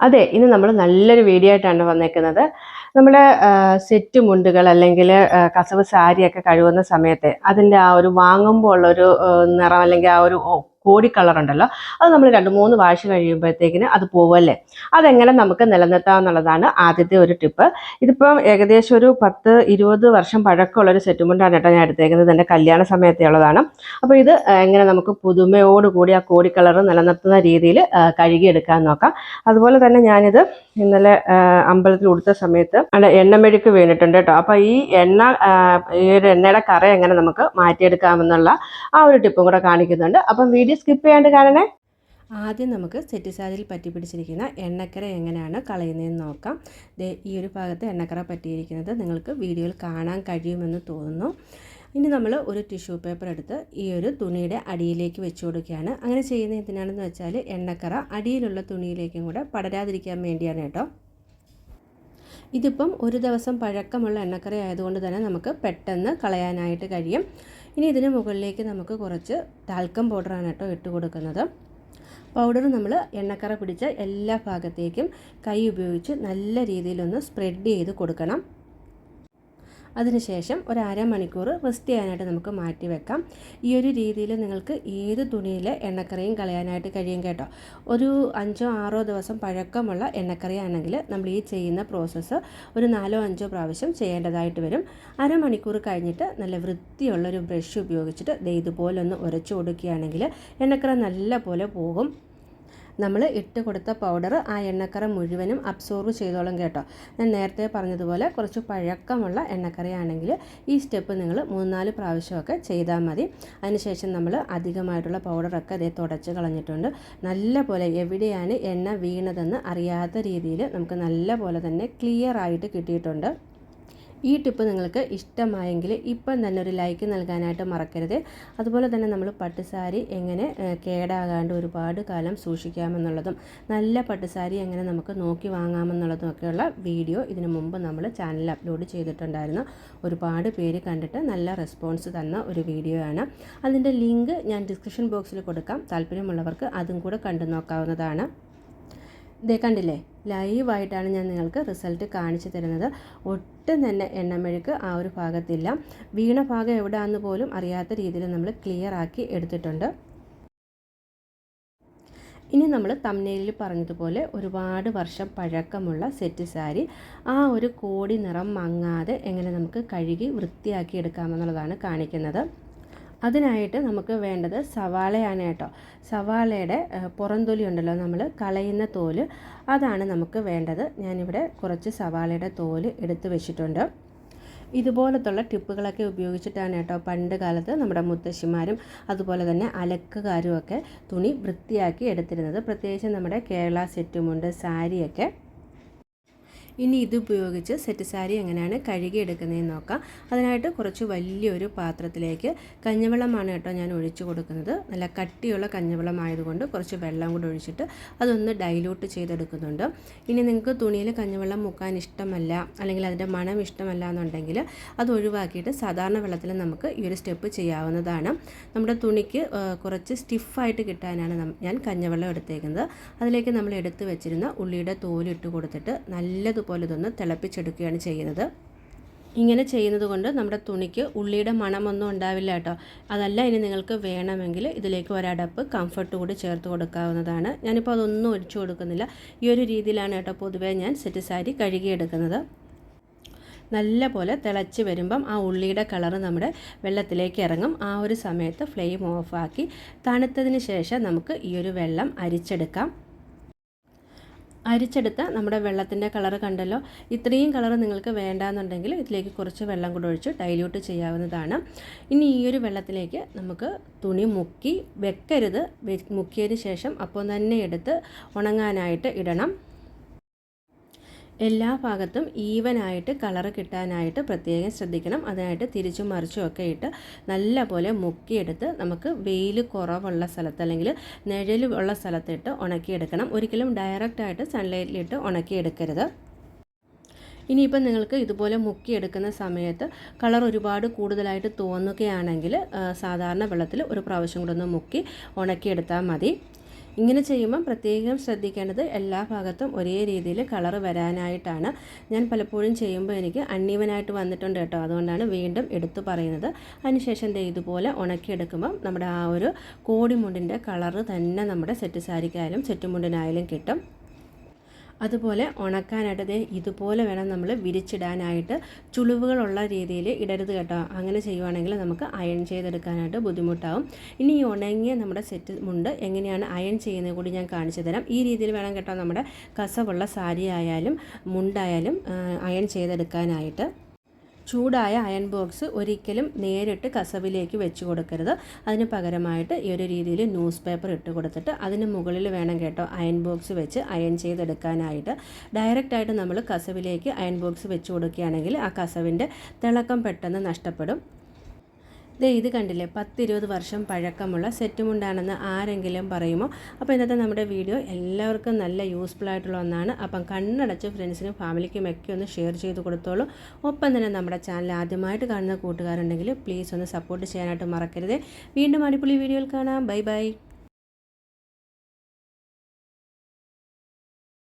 അതെ ഇന്ന് നമ്മൾ നല്ലൊരു വീഡിയോ ആയിട്ടാണ് വന്നേക്കുന്നത്. നമ്മുടെ സെറ്റ് മുണ്ടുകൾ അല്ലെങ്കിൽ കസവ് സാരിയൊക്കെ കഴുകുന്ന സമയത്ത് അതിന്റെ ആ ഒരു വാങ്ങുമ്പോൾ ഉള്ളൊരു നിറം അല്ലെങ്കിൽ ആ ഒരു കോടി കളർ ഉണ്ടല്ലോ. അത് നമ്മൾ രണ്ട് മൂന്ന് വാഷ് കഴിയുമ്പോഴത്തേക്കിന് അത് പോവല്ലേ? അതെങ്ങനെ നമുക്ക് നിലനിർത്താം എന്നുള്ളതാണ് ആദ്യത്തെ ഒരു ടിപ്പ് ഇതിപ്പം ഏകദേശം ഒരു പത്ത് ഇരുപത് വർഷം പഴക്കമുള്ള ഒരു സെറ്റുമുണ്ടാണ് കേട്ടോ ഞാൻ എടുത്തേക്കുന്നത്. എന്റെ കല്യാണ സമയത്തെ ഉള്ളതാണ്. അപ്പോൾ ഇത് എങ്ങനെ നമുക്ക് പുതുമയോടുകൂടി ആ കോടി കളർ നിലനിർത്തുന്ന രീതിയിൽ കഴുകിയെടുക്കാൻ നോക്കാം. അതുപോലെ തന്നെ ഞാനിത് ഇന്നലെ അമ്പലത്തിൽ ഉടുത്ത സമയത്ത് എണ്ണമെഴുക്ക് വീണിട്ടുണ്ട് കേട്ടോ. അപ്പോൾ ഈ എണ്ണ ഈ ഒരു എണ്ണയുടെ കറ എങ്ങനെ നമുക്ക് മാറ്റിയെടുക്കാമെന്നുള്ള ആ ഒരു ടിപ്പും കൂടെ കാണിക്കുന്നുണ്ട്. അപ്പം വീഡിയോ സ്കിപ്പ് ചെയ്യാണ്ട് കാണണേ? ആദ്യം നമുക്ക് സെറ്റ് സാരിയിൽ പറ്റി പിടിച്ചിരിക്കുന്ന എണ്ണക്കര എങ്ങനെയാണ് കളയുന്നതെന്ന് നോക്കാം. ഈ ഒരു ഭാഗത്ത് എണ്ണക്കര പറ്റിയിരിക്കുന്നത് നിങ്ങൾക്ക് വീഡിയോയിൽ കാണാൻ കഴിയുമെന്ന് തോന്നുന്നു. ഇനി നമ്മൾ ഒരു ടിഷ്യൂ പേപ്പർ എടുത്ത് ഈ ഒരു തുണിയുടെ അടിയിലേക്ക് വെച്ച് കൊടുക്കുകയാണ്. അങ്ങനെ ചെയ്യുന്ന എന്തിനാണെന്ന് വെച്ചാൽ എണ്ണക്കറ അടിയിലുള്ള തുണിയിലേക്കും കൂടെ പടരാതിരിക്കാൻ വേണ്ടിയാണ് കേട്ടോ. ഇതിപ്പം ഒരു ദിവസം പഴക്കമുള്ള എണ്ണക്കറി ആയതുകൊണ്ട് തന്നെ നമുക്ക് പെട്ടെന്ന് കളയാനായിട്ട് കഴിയും. ഇനി ഇതിന് മുകളിലേക്ക് നമുക്ക് കുറച്ച് ടാൽക്കം പൗഡറാണ് കേട്ടോ ഇട്ട് കൊടുക്കുന്നത്. പൗഡർ നമ്മൾ എണ്ണക്കറ പിടിച്ച എല്ലാ ഭാഗത്തേക്കും കൈ ഉപയോഗിച്ച് നല്ല രീതിയിലൊന്ന് സ്പ്രെഡ് ചെയ്ത് കൊടുക്കണം. അതിനുശേഷം ഒരു അരമണിക്കൂർ റെസ്റ്റ് ചെയ്യാനായിട്ട് നമുക്ക് മാറ്റി വെക്കാം. ഈ ഒരു രീതിയിൽ നിങ്ങൾക്ക് ഏത് തുണിയിൽ എണ്ണക്കറിയും കളയാനായിട്ട് കഴിയും കേട്ടോ. ഒരു അഞ്ചോ ആറോ ദിവസം പഴക്കമുള്ള എണ്ണക്കറിയാണെങ്കിൽ നമ്മൾ ഈ ചെയ്യുന്ന പ്രോസസ്സ് ഒരു നാലോ അഞ്ചോ പ്രാവശ്യം ചെയ്യേണ്ടതായിട്ട് വരും. അരമണിക്കൂർ കഴിഞ്ഞിട്ട് നല്ല വൃത്തിയുള്ള ഒരു ബ്രഷ് ഉപയോഗിച്ചിട്ട് ദേ ഇതുപോലെ ഒന്ന് ഉരച്ചു കൊടുക്കുകയാണെങ്കിൽ എണ്ണക്കറ നല്ല പോലെ പോകും. നമ്മൾ ഇട്ട് കൊടുത്ത പൗഡർ ആ എണ്ണക്കറ മുഴുവനും അബ്സോർവ് ചെയ്തോളും കേട്ടോ. ഞാൻ നേരത്തെ പറഞ്ഞതുപോലെ കുറച്ച് പഴക്കമുള്ള എണ്ണക്കറിയാണെങ്കിൽ ഈ സ്റ്റെപ്പ് നിങ്ങൾ മൂന്നാൽ പ്രാവശ്യമൊക്കെ ചെയ്താൽ മതി. അതിനുശേഷം നമ്മൾ അധികമായിട്ടുള്ള പൗഡറൊക്കെ അതേ തുടച്ച് കളഞ്ഞിട്ടുണ്ട്. നല്ല പോലെ എവിടെയാണ് എണ്ണ വീണതെന്ന് അറിയാത്ത രീതിയിൽ നമുക്ക് നല്ല പോലെ തന്നെ ക്ലിയർ ആയിട്ട് കിട്ടിയിട്ടുണ്ട്. ഈ ടിപ്പ് നിങ്ങൾക്ക് ഇഷ്ടമായെങ്കിൽ ഇപ്പം തന്നെ ഒരു ലൈക്ക് നൽകാനായിട്ട് മറക്കരുത്. അതുപോലെ തന്നെ നമ്മൾ പട്ടുസാരി എങ്ങനെ കേടാകാണ്ട് ഒരുപാട് കാലം സൂക്ഷിക്കാമെന്നുള്ളതും നല്ല പട്ടുസാരി എങ്ങനെ നമുക്ക് നോക്കി വാങ്ങാമെന്നുള്ളതും ഒക്കെയുള്ള വീഡിയോ ഇതിനു മുമ്പ് നമ്മൾ ചാനലിൽ അപ്ലോഡ് ചെയ്തിട്ടുണ്ടായിരുന്നു. ഒരുപാട് പേര് കണ്ടിട്ട് നല്ല റെസ്പോൺസ് തന്ന ഒരു വീഡിയോ ആണ്. അതിന്റെ ലിങ്ക് ഞാൻ ഡിസ്ക്രിപ്ഷൻ ബോക്സിൽ കൊടുക്കാം. താല്പര്യമുള്ളവർക്ക് അതും കൂടെ കണ്ടു നോക്കാവുന്നതാണ്. ഇതേ കണ്ടില്ലേ? ലൈവായിട്ടാണ് ഞാൻ നിങ്ങൾക്ക് റിസൾട്ട് കാണിച്ചു തരുന്നത്. ഒട്ടും തന്നെ എണ്ണമെഴുക്ക് ആ ഒരു ഭാഗത്തില്ല. വീണ ഭാഗം എവിടെയാണെന്ന് പോലും അറിയാത്ത രീതിയിൽ നമ്മൾ ക്ലിയർ ആക്കി എടുത്തിട്ടുണ്ട്. ഇനി നമ്മൾ തമ്മനയിൽ പറഞ്ഞതുപോലെ ഒരുപാട് വർഷം പഴക്കമുള്ള സെറ്റ് സാരി ആ ഒരു കോടി നിറം മങ്ങാതെ എങ്ങനെ നമുക്ക് കഴുകി വൃത്തിയാക്കി എടുക്കാമെന്നുള്ളതാണ് കാണിക്കുന്നത്. അതിനായിട്ട് നമുക്ക് വേണ്ടത് സവാളയാണ് കേട്ടോ. സവാളയുടെ പുറന്തൊലി ഉണ്ടല്ലോ നമ്മൾ കളയുന്ന തോൽ. അതാണ് നമുക്ക് വേണ്ടത്. ഞാനിവിടെ കുറച്ച് സവാളയുടെ തോൽ എടുത്ത് വെച്ചിട്ടുണ്ട്. ഇതുപോലത്തുള്ള ടിപ്പുകളൊക്കെ ഉപയോഗിച്ചിട്ടാണ് കേട്ടോ പണ്ട് കാലത്ത് നമ്മുടെ മുത്തശ്ശിമാരും അതുപോലെ തന്നെ അലക്കുകാരും ഒക്കെ തുണി വൃത്തിയാക്കി എടുത്തിരുന്നത്. പ്രത്യേകിച്ച് നമ്മുടെ കേരള സെറ്റുമുണ്ട് സാരിയൊക്കെ. ഇനി ഇത് ഉപയോഗിച്ച് സെറ്റ് സാരി എങ്ങനെയാണ് കഴുകിയെടുക്കുന്നതെന്ന് നോക്കാം. അതിനായിട്ട് കുറച്ച് വലിയൊരു പാത്രത്തിലേക്ക് കഞ്ഞിവെള്ളമാണ് കേട്ടോ ഞാൻ ഒഴിച്ചു കൊടുക്കുന്നത്. നല്ല കട്ടിയുള്ള കഞ്ഞിവെള്ളം ആയതുകൊണ്ട് കുറച്ച് വെള്ളം കൂടി ഒഴിച്ചിട്ട് അതൊന്ന് ഡൈലൂട്ട് ചെയ്തെടുക്കുന്നുണ്ട്. ഇനി നിങ്ങൾക്ക് തുണിയിൽ കഞ്ഞിവെള്ളം മുക്കാൻ ഇഷ്ടമല്ല അല്ലെങ്കിൽ അതിന്റെ മണം ഇഷ്ടമല്ല എന്നുണ്ടെങ്കിൽ അത് ഒഴിവാക്കിയിട്ട് സാധാരണ വെള്ളത്തിൽ നമുക്ക് ഈ ഒരു സ്റ്റെപ്പ് ചെയ്യാവുന്നതാണ്. നമ്മുടെ തുണിക്ക് കുറച്ച് സ്റ്റിഫായിട്ട് കിട്ടാനാണ് ഞാൻ കഞ്ഞിവെള്ളം എടുത്തേക്കുന്നത്. അതിലേക്ക് നമ്മൾ എടുത്തു വെച്ചിരുന്ന ഉള്ളിയുടെ തോലിട്ട് കൊടുത്തിട്ട് നല്ലതുപോലെ ഇതൊന്ന് തിളപ്പിച്ചെടുക്കുകയാണ് ചെയ്യുന്നത്. ഇങ്ങനെ ചെയ്യുന്നത് കൊണ്ട് നമ്മുടെ തുണിക്ക് ഉള്ളിയുടെ മണമൊന്നും ഉണ്ടാവില്ല കേട്ടോ. അതല്ല ഇനി നിങ്ങൾക്ക് വേണമെങ്കിൽ ഇതിലേക്ക് ഒരടപ്പ് കംഫർട്ട് കൂടി ചേർത്ത് കൊടുക്കാവുന്നതാണ്. ഞാനിപ്പോൾ അതൊന്നും ഒഴിച്ചു കൊടുക്കുന്നില്ല. ഈ ഒരു രീതിയിലാണ് കേട്ടോ പൊതുവേ ഞാൻ സെറ്റ് സാരി കഴുകിയെടുക്കുന്നത്. നല്ല പോലെ തിളച്ച് വരുമ്പം ആ ഉള്ളിയുടെ കളറ് നമ്മുടെ വെള്ളത്തിലേക്ക് ഇറങ്ങും. ആ ഒരു സമയത്ത് ഫ്ലെയിം ഓഫാക്കി തണുത്തതിന് ശേഷം നമുക്ക് ഈ ഒരു വെള്ളം അരിച്ചെടുക്കാം. അരിച്ചെടുത്ത നമ്മുടെ വെള്ളത്തിന്റെ കളറ് കണ്ടല്ലോ? ഇത്രയും കളറ് നിങ്ങൾക്ക് വേണ്ടാന്നുണ്ടെങ്കിൽ ഇതിലേക്ക് കുറച്ച് വെള്ളം കൂടെ ഒഴിച്ച് ഡൈല്യൂട്ട് ചെയ്യാവുന്നതാണ്. ഇനി ഈ ഒരു വെള്ളത്തിലേക്ക് നമുക്ക് തുണി മുക്കി വെക്കരുത്. മുക്കിയതിന് ശേഷം അപ്പോൾ തന്നെ എടുത്ത് ഉണങ്ങാനായിട്ട് ഇടണം. എല്ലാ ഭാഗത്തും ഈവനായിട്ട് കളറ് കിട്ടാനായിട്ട് പ്രത്യേകം ശ്രദ്ധിക്കണം. അതിനായിട്ട് തിരിച്ചും മറിച്ചും ഒക്കെ ഇട്ട് നല്ല പോലെ മുക്കിയെടുത്ത് നമുക്ക് വെയിൽ കുറവുള്ള സ്ഥലത്ത് അല്ലെങ്കിൽ നിഴൽ ഉള്ള സ്ഥലത്തിട്ട് ഉണക്കിയെടുക്കണം. ഒരിക്കലും ഡയറക്റ്റായിട്ട് സൺലൈറ്റിലിട്ട് ഉണക്കിയെടുക്കരുത്. ഇനിയിപ്പം നിങ്ങൾക്ക് ഇതുപോലെ മുക്കിയെടുക്കുന്ന സമയത്ത് കളർ ഒരുപാട് കൂടുതലായിട്ട് തോന്നുകയാണെങ്കിൽ സാധാരണ വെള്ളത്തിൽ ഒരു പ്രാവശ്യം കൂടെ ഒന്ന് മുക്കി ഉണക്കിയെടുത്താൽ മതി. ഇങ്ങനെ ചെയ്യുമ്പം പ്രത്യേകം ശ്രദ്ധിക്കേണ്ടത് എല്ലാ ഭാഗത്തും ഒരേ രീതിയിൽ കളർ വരാനായിട്ടാണ്. ഞാൻ പലപ്പോഴും ചെയ്യുമ്പോൾ എനിക്ക് അണ്ണീവനായിട്ട് വന്നിട്ടുണ്ട് കേട്ടോ. അതുകൊണ്ടാണ് വീണ്ടും എടുത്തു പറയുന്നത്. അതിനുശേഷം ദേ ഇതുപോലെ ഉണക്കിയെടുക്കുമ്പം നമ്മുടെ ആ ഒരു കോടിമുണ്ടിന്റെ കളറ് തന്നെ നമ്മുടെ സെറ്റ് സാരിക്കായാലും സെറ്റ് മുണ്ടിനായാലും കിട്ടും. അതുപോലെ ഉണക്കാനായിട്ട് ഇതുപോലെ വേണം നമ്മൾ വിരിച്ചിടാനായിട്ട്. ചുളിവുകളുള്ള രീതിയിൽ ഇടരുത് കേട്ടോ. അങ്ങനെ ചെയ്യുവാണെങ്കിൽ നമുക്ക് അയൺ ചെയ്തെടുക്കാനായിട്ട് ബുദ്ധിമുട്ടാവും. ഇനി ഈ ഉണങ്ങിയ നമ്മുടെ സെറ്റ് മുണ്ട് എങ്ങനെയാണ് അയൺ ചെയ്യുന്നത് കൂടി ഞാൻ കാണിച്ചു തരാം. ഈ രീതിയിൽ വേണം കേട്ടോ നമ്മുടെ കസവുള്ള സാരി ആയാലും മുണ്ടായാലും അയൺ ചെയ്തെടുക്കാനായിട്ട്. ചൂടായ അയൺ ബോക്സ് ഒരിക്കലും നേരിട്ട് കസവിലേക്ക് വെച്ച് കൊടുക്കരുത്. അതിന് പകരമായിട്ട് ഈ ഒരു രീതിയിൽ ന്യൂസ് പേപ്പർ ഇട്ട് കൊടുത്തിട്ട് അതിന് മുകളിൽ വേണം കേട്ടോ അയൺ ബോക്സ് വെച്ച് അയൺ ചെയ്തെടുക്കാനായിട്ട്. ഡയറക്റ്റായിട്ട് നമ്മൾ കസവിലേക്ക് അയൺ ബോക്സ് വെച്ച് കൊടുക്കുകയാണെങ്കിൽ ആ കസവിന്റെ തിളക്കം പെട്ടെന്ന് നഷ്ടപ്പെടും. ദേ ഇത് കണ്ടില്ലേ? പത്തിരുപത് വർഷം പഴക്കമുള്ള സെറ്റ് മുണ്ടാണെന്ന് ആരെങ്കിലും പറയുമോ? അപ്പോൾ ഇന്നത്തെ നമ്മുടെ വീഡിയോ എല്ലാവർക്കും നല്ല യൂസ്ഫുൾ ആയിട്ടുള്ള ഒന്നാണ്. അപ്പം കണ്ണടച്ച് ഫ്രണ്ട്സിനും ഫാമിലിക്കും ഒക്കെ ഒന്ന് ഷെയർ ചെയ്ത് കൊടുത്തോളൂ. ഒപ്പം തന്നെ നമ്മുടെ ചാനൽ ആദ്യമായിട്ട് കാണുന്ന കൂട്ടുകാരുണ്ടെങ്കിൽ പ്ലീസ് ഒന്ന് സപ്പോർട്ട് ചെയ്യാനായിട്ട് മറക്കരുത്. വീണ്ടും അടിപൊളി വീഡിയോയിൽ കാണാം. Bye bye